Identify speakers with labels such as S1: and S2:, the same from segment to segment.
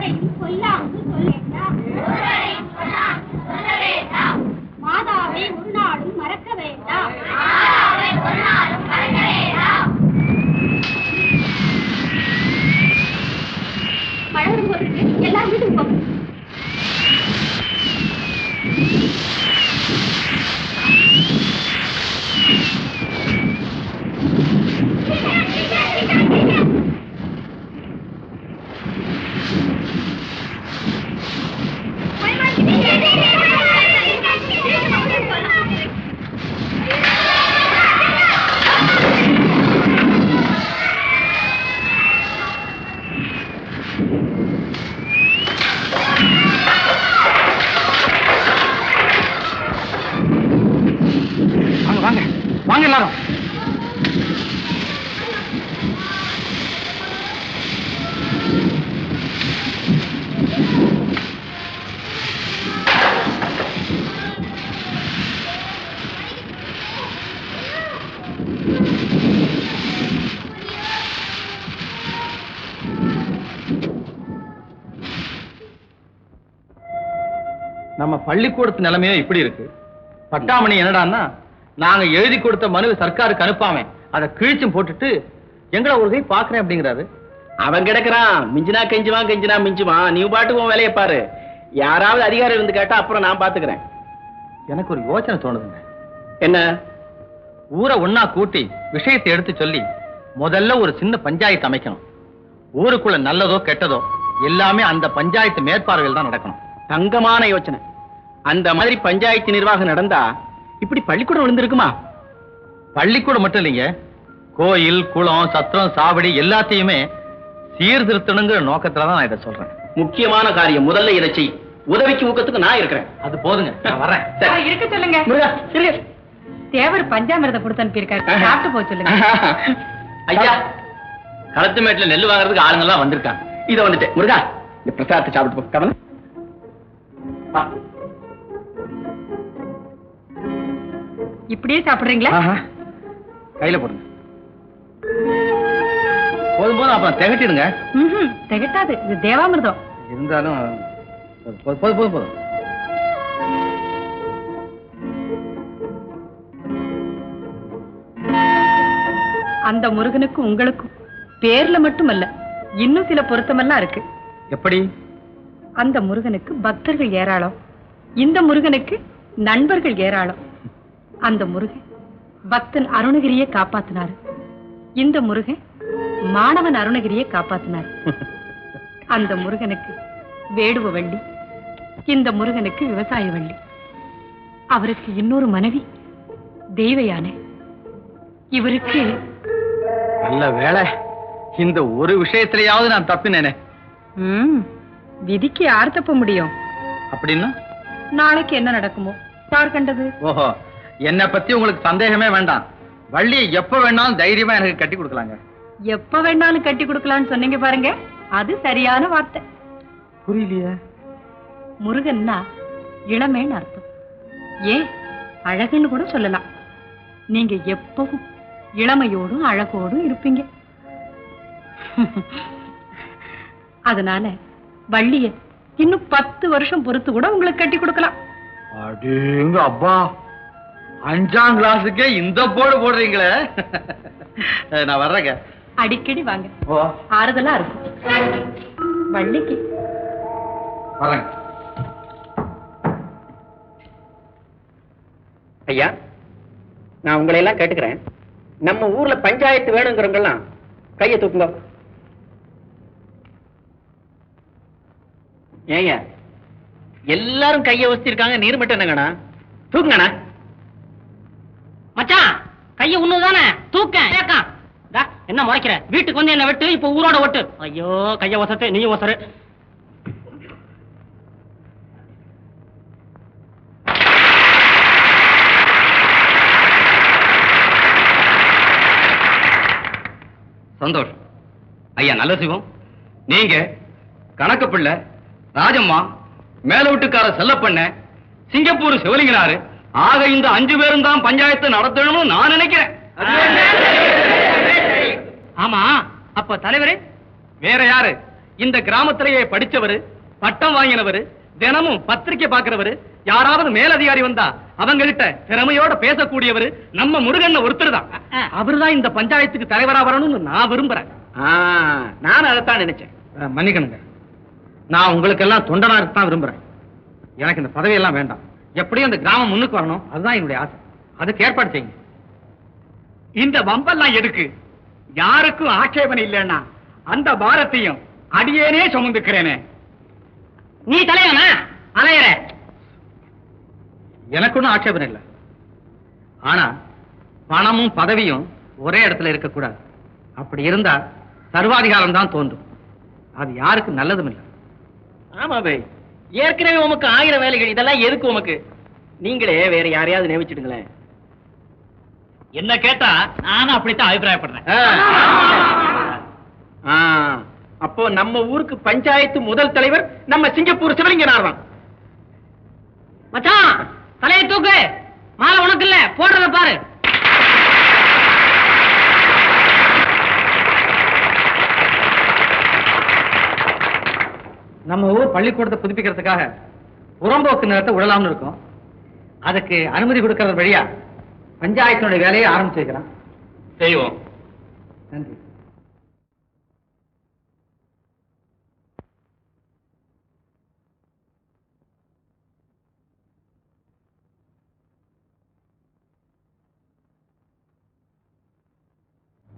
S1: ஒருவரையும் சொல்லாமல் சொல்ல வேண்டாம். மாதாவை ஒரு நாளும் மறக்க வேண்டாம். மழை வரும்போது எல்லாரும் வீட்டுக்கு போங்க
S2: நம்ம பள்ளிக்கூடத்து நிலைமையோ இப்படி இருக்கு. பட்டாமணி என்னடான்னா நாங்க எழுதி கொடுத்த மனுவை சர்க்காருக்கு அனுப்பாம அதை கிழிச்சும் போட்டுட்டு எங்களை ஒரு கை பாக்குறேன் அப்படிங்கிறாரு.
S3: அவன் கிடக்குறான். மிஞ்சினா கெஞ்சுவான் கெஞ்சினா மிஞ்சுவான். நீ பாட்டுக்கு உன் வேலையை பாரு. யாராவது அதிகாரி வந்து கேட்டா அப்புறம் நான் பாத்துக்கிறேன்.
S2: எனக்கு ஒரு யோசனை தோணுதுங்க.
S3: என்ன?
S2: ஊரை ஒண்ணா கூட்டி விஷயத்தை எடுத்து சொல்லி முதல்ல ஒரு சின்ன பஞ்சாயத்து அமைக்கணும். ஊருக்குள்ள நல்லதோ கெட்டதோ எல்லாமே அந்த பஞ்சாயத்து மேற்பார்வையில் தான் நடக்கணும்.
S3: தங்கமான யோசனை. அந்த மாதிரி பஞ்சாயத்து நிர்வாகம் நடந்தா இப்படி பள்ளிக்கூடம் விழுந்திருக்குமா?
S2: பள்ளிக்கூடம் மட்டும் இல்லைங்க. கோயில் குளம் சத்திரம் சாவடி எல்லாத்தையுமே சீர்திருத்தணுங்கிற நோக்கத்துல தான் நான் இதை சொல்றேன்.
S3: முக்கியமான காரியம். முதல்ல இதை செய். உதவிக்கு ஊக்கத்துக்கு நான் இருக்கிறேன்.
S2: அது போதுங்க. நான் வரேன்
S3: சரி.
S4: இருக்க சொல்லுங்க. தேவர் பஞ்சாமிரத கொடுத்து அனுப்பியிருக்காரு. சாப்பிட்டு போக சொல்லுங்க.
S3: ஐயா
S2: களத்து மேட்டுல நெல் வாங்குறதுக்கு ஆளுங்க எல்லாம் வந்திருக்காங்க.
S3: இத வந்துட்டு முருகா இந்த பிரசாதத்தை சாப்பிட்டு போ. கவனம்
S4: இப்படியே சாப்பிடுறீங்களா.
S2: கையில போடுங்க. போதும் போதும் அப்புறம் திகட்டிடுங்க.
S4: திகட்டாது. இது தேவாமிர்தம்.
S2: இருந்தாலும் போதும் போதும் போதும்.
S4: அந்த முருகனுக்கும் உங்களுக்கும் பேர்ல மட்டுமல்ல இன்னும் சில பொருத்தமெல்லாம் இருக்கு.
S2: எப்படி?
S4: அந்த முருகனுக்கு பக்தர்கள் ஏராளம். இந்த முருகனுக்கு நண்பர்கள் ஏராளம். அந்த முருகன் பக்தன் அருணகிரியை காப்பாத்தினாரு. இந்த முருகன் மாணவன் அருணகிரியை காப்பாத்தினார். அந்த முருகனுக்கு வேடுவ வள்ளி இந்த முருகனுக்கு விவசாய வள்ளி. அவருக்கு இன்னொரு மனைவி தெய்வ யானை இவருக்கு
S2: நல்ல வேலை இந்த ஒரு விஷயத்திலேயாவது நான் தப்பினேனே.
S4: விதிக்கு யார் தப்ப முடியும்.
S2: அப்படின்னா?
S4: நாளைக்கு என்ன நடக்குமோ? யார் கண்டது?
S2: ஓஹோ என்னை பத்தி உங்களுக்கு சந்தேகமே வேண்டாம். வள்ளியை எப்ப வேணாலும் தைரியமா எனக்கு கட்டி கொடுக்கலாங்க.
S4: எப்ப வேணாலும் கட்டி கொடுக்கலாம்னு சொன்னீங்க பாருங்க. அது சரியான வார்த்தை.
S2: புரியலையே.
S4: முருகன்னா இளமைன்னு அர்த்தம். ஏன்? அழகுன்னு கூட சொல்லலாம். நீங்க எப்பவும் இளமையோடும் அழகோடும் இருப்பீங்க. அதனால வள்ளிய இன்னும் பத்து வருஷம் பொறுத்து கூட உங்களுக்கு கட்டி கொடுக்கலாம்.
S2: அப்பா. அஞ்சாம் கிளாஸுக்கே இந்த போடு போடுறீங்களே. நான் வர்றேங்க.
S4: அடிக்கடி வாங்க.
S2: ஓ.
S4: ஆறுதலா இருக்கும் வள்ளிக்கு.
S2: வரேங்க.
S3: ஐயா நான் உங்களை எல்லாம் கேட்டுக்கிறேன். நம்ம ஊர்ல பஞ்சாயத்து வேணுங்கிறவங்க எல்லாம் கையை தூக்குங்க. ஏங்க எல்லாரும் கையை வச்சிருக்காங்க நீர் மட்டும் என்னங்கண்ணா? தூக்குங்கண்ணா
S5: மச்சான் கைய உண்ணுதானே தூக்க ஏக்கம் டா, என்ன முறைக்கிற? வீட்டுக்கு வந்து என்ன வெட்டு இப்ப ஊரோட ஒட்டு. ஐயோ கைய வசத்து நீ வசரு
S2: சந்தோஷம் ஐயா நல்ல சிவம் நீங்க கணக்கு பிள்ளை ராஜம்மா மேல வீட்டுக்கார செல்லப்பண்ண சிங்கப்பூர் சிவலிங்கனாரு ஆக இந்த அஞ்சு பேரும் தான் பஞ்சாயத்து நடத்தணும்னு நான் நினைக்கிறேன்.
S5: ஆமா அப்ப தலைவரே
S2: வேற யாரு? இந்த கிராமத்திலேயே படிச்சவரு பட்டம் வாங்கினவரு தினமும் பத்திரிக்கை பாக்குறவரு யாராவது மேலதிகாரி வந்தா அவங்க கிட்ட திறமையோட பேசக்கூடியவரு நம்ம முருகன் ஒருத்தர் தான் அவருதான் இந்த பஞ்சாயத்துக்கு தலைவரா வரணும்னு நான் விரும்புறேன்.
S6: ஆ, நானும் அதைத்தான் நினைச்சேன்.
S2: மன்னிக்கணுங்க. நான் உங்களுக்கெல்லாம் தொண்டனா தான் விரும்புறேன். எனக்கு இந்த பதவியெல்லாம் வேண்டாம். எப்படியும் இந்த கிராமம் முன்னுக்கு வரணும். அதுதான் என்னுடைய ஆசை. அதுக்கு ஏற்பாடு செய்யுங்க. இந்த வம்பெல்லாம் எதுக்கு? யாருக்கும் ஆட்சேபனை இல்லைன்னா அந்த பாரத்தையும் அடியேனே சுமந்துக்கிறேனே.
S5: நீ தலைவனா? அலையற.
S2: எனக்கு ஒன்றும் ஆட்சேபனை இல்லை. ஆனா பணமும் பதவியும் ஒரே இடத்துல இருக்கக்கூடாது. அப்படி இருந்தா சர்வாதிகாரம் தான் தோன்றும். அது யாருக்கும் நல்லதும் இல்லை.
S6: ஆமா பை. ஏற்கனவே உமக்கு ஆயிரம் வேலைகள் இதெல்லாம் எதுக்கு உமக்கு? நீங்களே வேற யாரையாவது நியமிச்சிடுங்களேன்.
S2: என்ன கேட்டா நானும் அப்படித்தான் அபிப்பிராயப்படுறேன்.
S6: ஆ, அப்போ நம்ம ஊருக்கு பஞ்சாயத்து முதல் தலைவர் நம்ம சிங்கப்பூர் சிவலிங்கனார் தான்.
S5: மச்சான் தலையை தூக்கு. மாலை உனக்கு இல்ல போடுறத பாரு.
S2: நம்ம ஊர் பள்ளிக்கூடத்தை புதுப்பிக்கிறதுக்காக புறம்போக்கு நிலத்தை விடலாம்னு இருக்கோம். அதுக்கு அனுமதி கொடுக்கறது வழியா பஞ்சாயத்தினுடைய வேலையை ஆரம்பிச்சு வைக்கிறோம்
S6: செய்வோம்.
S2: நன்றி.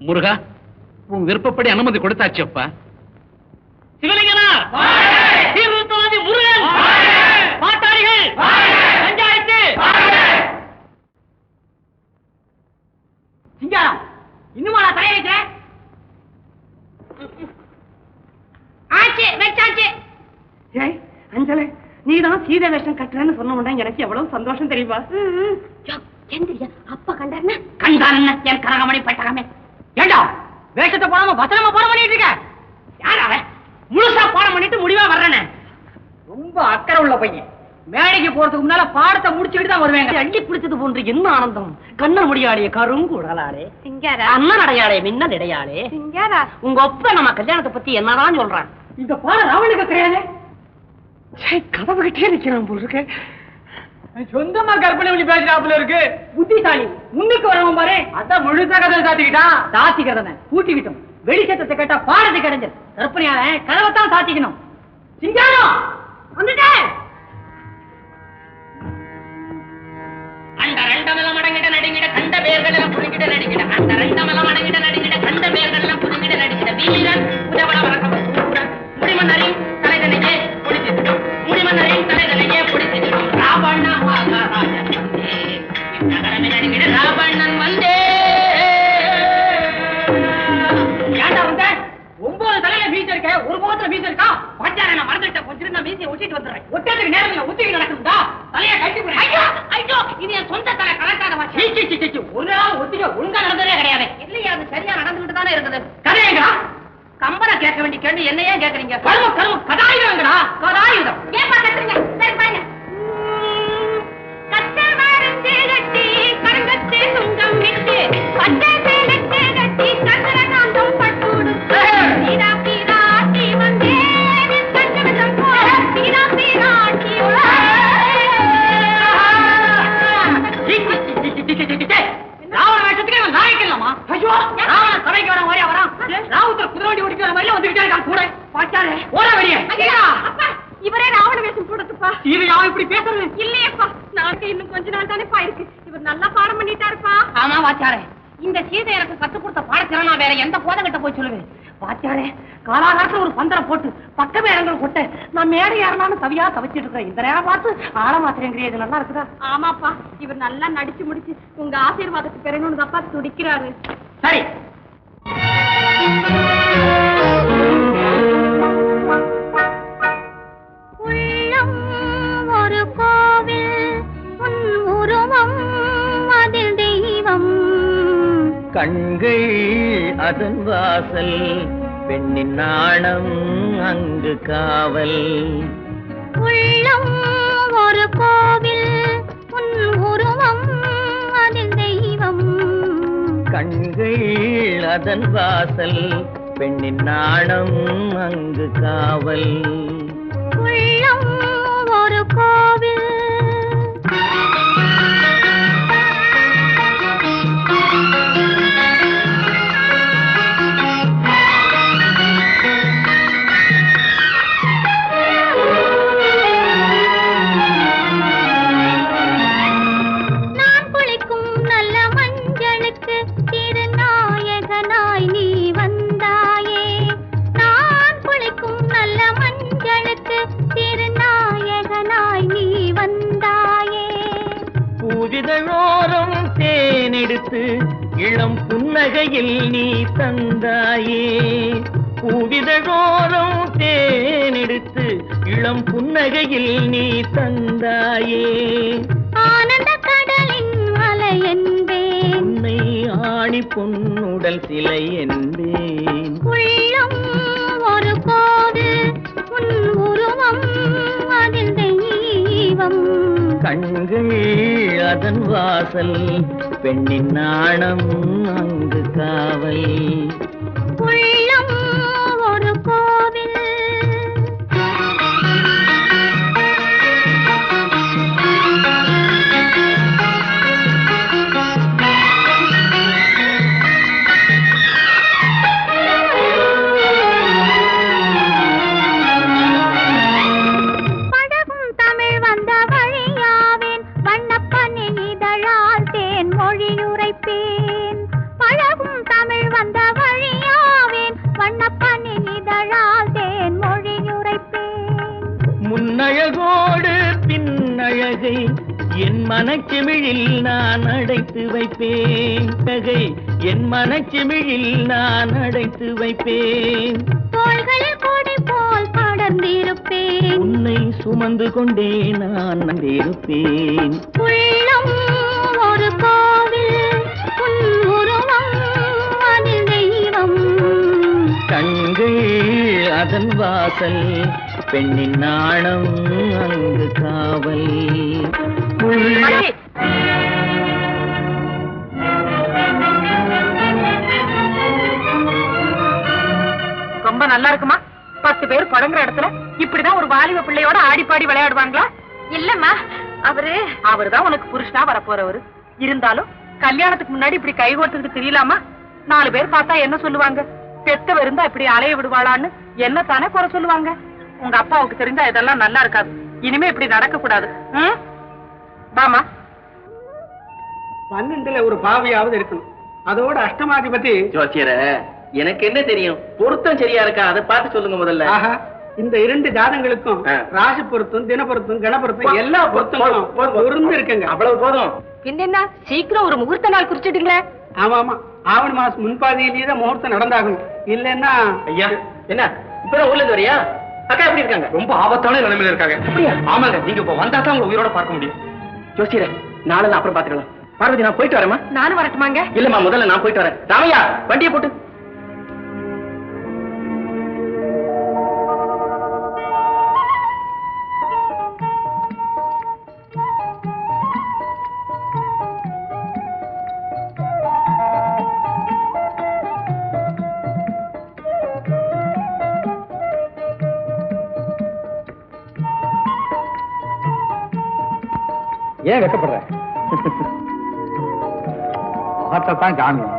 S2: முருகா உன் விருப்பப்படி அனுமதி கொடுத்தாச்சு அப்பா.
S5: சீர்திருத்தவாதி முருகன்! பாட்டாளிகள் பஞ்சாயத்து சிங்காரம் இன்னுமா நான் தலைய வைக்கிறேன்?
S1: ஆச்சு வச்சாச்சு.
S4: ஏய் அஞ்சலே நீதான் சீதை வேஷம் கட்டுறேன்னு சொன்ன எனக்கு எவ்வளவு சந்தோஷம் தெரியுமா?
S1: எந்திரியா அப்பா கண்டாருன்னா?
S5: கண்டான் என் கரகமணி பட்டகமே ஏண்டா வேஷத்தை போடாம பத்திரமா போட பண்ணிட்டு இருக்க? யார் அவன்? முழுசா பாடம் பண்ணிட்டு முடிவா வர்றேனே ரொம்ப அக்கறை உள்ள பையன். மேடைக்கு போறதுக்கு முன்னால பாடத்தை முடிச்சுட்டு தான் வருவேன் அள்ளி பிடிச்சது போன்று என்ன ஆனந்தம்? கண்ணன் முடியாடிய கருங்குடலாளே.
S1: சிங்காரா?
S5: அண்ணன் அடையாளே மின்னல் இடையாளே
S1: சிங்காரா?
S5: உங்க ஒப்ப நம்ம கல்யாணத்தை பத்தி என்னதான் சொல்றான்? இந்த பாடம் ராவணுக்கு கிடையாது
S4: கதவு கிட்டே நிக்கிறான் போல் இருக்கு.
S5: சொந்தமா கற்பனை பண்ணி பேசுறாப்புல இருக்கு. புத்திசாலி முன்னுக்கு வரவன் பாரு. அதான் முழுசா கதை சாத்திக்கிட்டான். சாத்திக்கிறத கூட்டிக்கிட்டோம் வெளிச்சத்தத்தை கேட்டா பாடத்தை கிடைஞ்சது கற்பனையால கதவைத்தான் சாத்திக்கணும். சிங்காரம் வந்துட்டேன் அந்த ரெண்டமெல்லாம் அடங்கிட நடுங்கிட கண்ட பேர்கள் எல்லாம் புதுங்கிட நடுங்கிட அந்த ரெண்டமெல்லாம் அடங்கிட நடுங்கிட கண்ட பேர்கள் எல்லாம் புதுங்கிட நடுங்கிட. வீரன் உதவட வழக்கம் கம்பனை கேட்க வேண்டிய கேள்வி என்ன ஏன் கேக்குறீங்க கரும கரும கதாயுதங்களா கதாயுதம்
S1: ஏப்பா கத்துறீங்க சரி பாருங்க
S5: ராவண வேஷத்துக்கு நாயக்கலாமா ஐயோ ராவண சபைக்கு வர மாதிரியா வரான் ராவுத்தர் குதிரை வண்டி ஓடிக்கிற மாதிரி வந்துகிட்டே இருக்கான் கூட. பாச்சாரு ஓட வெளியே.
S1: இவரே ராவண வேஷம் போடுறதுப்பா.
S5: இது யாரும் இப்படி பேசுறது?
S1: இல்லையேப்பா நாளைக்கு இன்னும் கொஞ்ச நாள் தானேப்பா இருக்கு. இவர் நல்லா பாடம் பண்ணிட்டாருப்பா.
S5: ஆமா வாச்சாரே இந்த சீதை எனக்கு கத்து கொடுத்த பாடத்திறனா வேற எந்த போதங்கிட்ட போய் சொல்லுவேன் வாச்சாரே காலாகாலத்துல ஒரு பந்தரை போட்டு பக்க மேடங்கள் கொட்ட நான் மேடை ஏறலாம்னு தவியா தவிச்சிட்டு இருக்கேன் இந்த நேரம் பார்த்து ஆழ மாத்திரங்கிறிய இது நல்லா இருக்குதா?
S1: ஆமாப்பா இவர் நல்லா நடிச்சு முடிச்சு உங்க ஆசீர்வாதத்துக்கு பெறணும்னு தப்பா துடிக்கிறாரு.
S5: சரி
S6: கண்கள் அதன் வாசல் பெண்ணின் நாணம் அங்கு காவல்.
S1: உள்ளம் ஒரு கோவில்
S6: கண்கள் அதன் வாசல் பெண்ணின் நாணம் அங்கு காவல். பூவிதழோரம் தேனெடுத்து இளம் புன்னகையில் நீ தந்தாயே. பூவிதழோரம் தேனெடுத்து இளம் புன்னகையில் நீ தந்தாயே.
S1: ஆனந்த கடலின் அலை என்பேன்.
S6: உன்னை ஆணி பொன்னுடல் சிலை என்பேன்.
S1: உள்ளம் ஒரு கோவில் உன் உருவம் அதில் தெய்வம்.
S6: கண்கள் அதன் வாசல் பெண்ணின் நாணம் அங்கு காவல். மனச்செமிழில் நான் அடைத்து வைப்பேன். நகை என் மனச்செமிழில் நான் அடைத்து வைப்பேன்.
S1: தோள்களில் கொடி போல் படர்ந்திருப்பேன்.
S6: உன்னை சுமந்து கொண்டே நான் வந்திருப்பேன்.
S1: உள்ளம் ஒரு கோவில்
S6: கண்கள் அதன் வாசல் பெண்ணின் நாணம் அங்கு காவல்.
S4: ரொம்ப நல்லா இருக்குமா? பத்து பேர் படங்குற இடத்துல இப்படிதான் ஒரு வாலிப பிள்ளையோட ஆடி பாடி விளையாடுவாங்களா? இல்லம்மா அவரு அவருதான் உனக்கு புருஷனா வரப்போறவரு. இருந்தாலும் கல்யாணத்துக்கு முன்னாடி இப்படி கை கோர்த்துக்கிட்டு தெரியலாமா? நாலு பேர் பார்த்தா என்ன சொல்லுவாங்க? பெத்தவ இருந்தா இப்படி அலைய விடுவாளான்னு என்ன தானே குறை சொல்லுவாங்க? உங்க அப்பாவுக்கு தெரிஞ்சா இதெல்லாம் நல்லா இருக்காது. இனிமே இப்படி நடக்க கூடாது? வாமா
S5: பன்னெண்டுல ஒரு பாவியாவது இருக்கணும் அதோட அஷ்டமாதிபதி
S6: ஜோசியர எனக்கு என்ன தெரியும்? பொருத்தம் சரியா இருக்கா? அதை பார்த்து சொல்லுங்க முதல்ல.
S5: ஆஹா இந்த இரண்டு ஜாதங்களுக்கும். ராசி பொருத்தம் தின பொருத்தம் கண பொருத்தம் எல்லா பொருத்தங்களும் பொருந்து இருக்குங்க.
S6: அவ்வளவு போதும்.
S4: என்ன சீக்கிரம் ஒரு முகூர்த்த நாள் குறிச்சிட்டீங்களே.
S5: ஆமா ஆமா. ஆவணி மாசம் முன்பாதியிலேயே தான் முகூர்த்தம் நடந்தாகணும். இல்லைன்னா
S6: ஐயா என்ன? இப்பதான் ஊர்ல இருந்து வரியா? அக்கா எப்படி இருக்காங்க?
S2: ரொம்ப ஆபத்தான நிலைமையில இருக்காங்க. ஆமாங்க நீங்க இப்ப வந்தா தான் உங்களை உயிரோட பார்க்க முடியும்.
S6: ஜோசியர நாளை அப்புறம் பாத்துக்கலாம் பார்வதி நான் போயிட்டு வரேம்மா.
S4: நானும் வரட்டுமாங்க?
S6: இல்லம்மா முதல்ல நான் போயிட்டு வரேன். ராமையா வண்டியை போட்டு.
S2: ஏன் வெக்கப்படுற? தான் காமியம்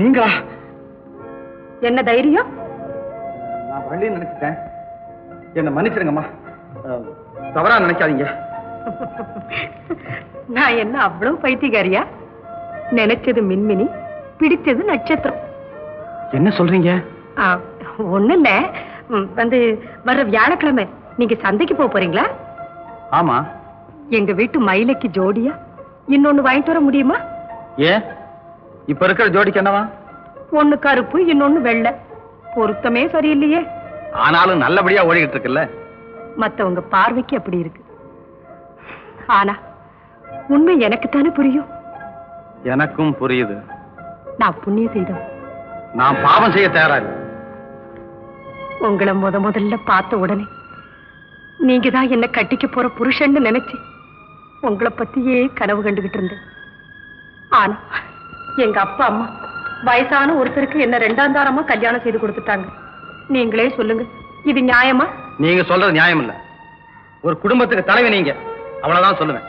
S2: நீங்களா?
S4: என்ன தைரியம்?
S2: நான் வள்ளி நினைச்சிட்டேன். என்ன மன்னிச்சிருங்கம்மா. தவறா நினைக்காதீங்க.
S4: நான் என்ன அவ்வளவு பைத்தியக்காரியா? நினைச்சது மின்மினி பிடிச்சது நட்சத்திரம்.
S2: என்ன சொல்றீங்க?
S4: ஆ, ஒண்ணும் இல்ல வந்து வர்ற வியாழக்கிழமை நீங்க சந்தைக்கு போக போறீங்களா?
S2: ஆமா.
S4: எங்க வீட்டு மயிலைக்கு ஜோடியா? இன்னொன்னு வாங்கிட்டு வர முடியுமா?
S2: ஏன் இப்ப இருக்கிற ஜோடிக்கு என்னவா?
S4: ஒண்ணு கருப்பு இன்னொன்னு வெள்ளை. பொருத்தமே சரியில்லையே.
S2: ஆனாலும் நல்லபடியா ஓடிக்கிட்டு இருக்குல்ல.
S4: மத்தவங்க பார்வைக்கு அப்படி இருக்கு. ஆனா உண்மை எனக்குத்தானே புரியும்?
S2: எனக்கும் புரியுது.
S4: நான் புண்ணியம் செய்தோம்
S2: நான் பாவம் செய்ய தயாரா.
S4: உங்களை முத முதல்ல பார்த்த உடனே நீங்க தான் என்ன கட்டிக்க போற புருஷன்னு நினைச்சு உங்களை பத்தியே கனவு கண்டுகிட்டு இருந்தேன். ஆனா எங்க அப்பா அம்மா வயசான ஒருத்தருக்கு என்ன ரெண்டாம் தாரமா கல்யாணம் செய்து கொடுத்துட்டாங்க. நீங்களே சொல்லுங்க இது நியாயமா?
S2: நீங்க சொல்றது நியாயம் இல்ல ஒரு குடும்பத்துக்கு தலைவி நீங்க. அவ்வளவுதான் சொல்லுவேன்.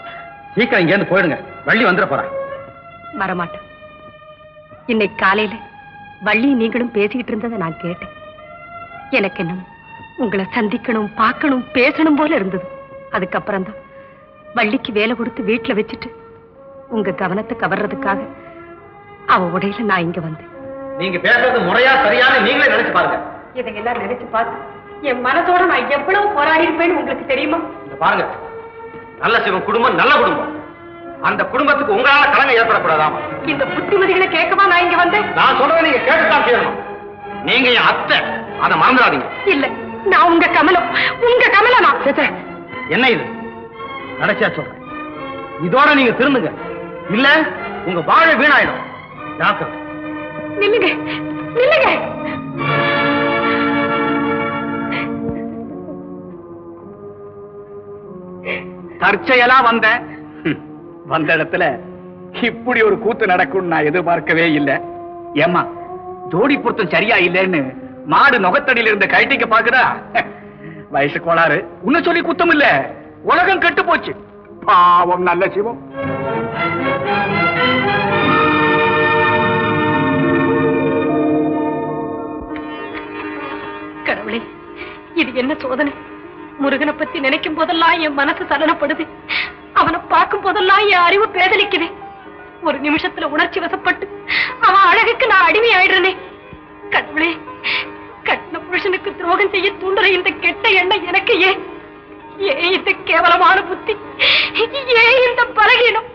S2: சீக்கிரம் இங்க இருந்து போயிடுங்க. வள்ளி வந்துட போறேன்
S4: வரமாட்டேன். இன்னைக்கு காலையில வள்ளி நீங்களும் பேசிக்கிட்டு இருந்ததை நான் கேட்டேன். எனக்கு என்னமோ உங்களை சந்திக்கணும் பார்க்கணும் பேசணும் போல இருந்தது. அதுக்கப்புறம் தான் வள்ளிக்கு வேலை கொடுத்து வீட்டுல வச்சுட்டு உங்க கவனத்தை கவர்றதுக்காக அவ உடையில நான் இங்க வந்தேன்.
S2: நீங்க பேசுறது முறையா சரியான நீங்களே நினைச்சு பாருங்க.
S4: இதையெல்லாம் நினைச்சு பார்த்து என் மனசோட நான் எவ்வளவு போராடி இருப்பேன்னு உங்களுக்கு தெரியுமா?
S2: பாருங்க. நல்ல சிவன் குடும்பம் நல்ல குடும்பம். அந்த குடும்பத்துக்கு உங்களால கலங்க ஏற்படக்கூடாதாம்.
S4: இந்த புத்திமதிகளை கேட்கவா நான் இங்க வந்தேன்?
S2: நான் சொல்றதை நீங்க கேட்டுதான் செய்யணும் நீங்க என் அத்தை. அதை மறந்துடாதீங்க.
S4: இல்ல. நான் உங்க கமலம் உங்க கமலமா
S2: என்ன இது? கடைசியா சொல்றேன். இதோட நீங்க திருந்துங்க. இல்ல உங்க வாழை வீணாயிடும். ஜாக்கிரதை
S4: நில்லுங்க நில்லுங்க.
S6: தற்செயலா வந்தேன் ஹம், வந்த இடத்துல இப்படி ஒரு கூத்து நடக்கும் நான் எதிர்பார்க்கவே இல்லை. ஏமா ஜோடி பொருத்தம் சரியா இல்லைன்னு மாடு நுகத்தடியில இருந்த கழட்டிக்க பாக்குதா? வயசு கோளாறு. உன்ன சொல்லி குத்தம் இல்ல. உலகம் கெட்டு போச்சு. பாவம் நல்ல சிவம்.
S4: கடவுளே இது என்ன சோதனை? முருகனை பத்தி நினைக்கும் போதெல்லாம் என் மனசு சலனப்படுது. அவனை பார்க்கும் போதெல்லாம் என் அறிவு பேதலிக்குது. ஒரு நிமிஷத்துல உணர்ச்சி வசப்பட்டு அவன் அழகுக்கு நான் அடிமை ஆயிடுறேனே கடவுளே புருஷனுக்கு துரோகம் செய்ய தூண்டுற இந்த கெட்ட எண்ணம் எனக்கு ஏன்? ஏன் இந்த கேவலமான புத்தி? ஏன் இந்த பலகீனம்?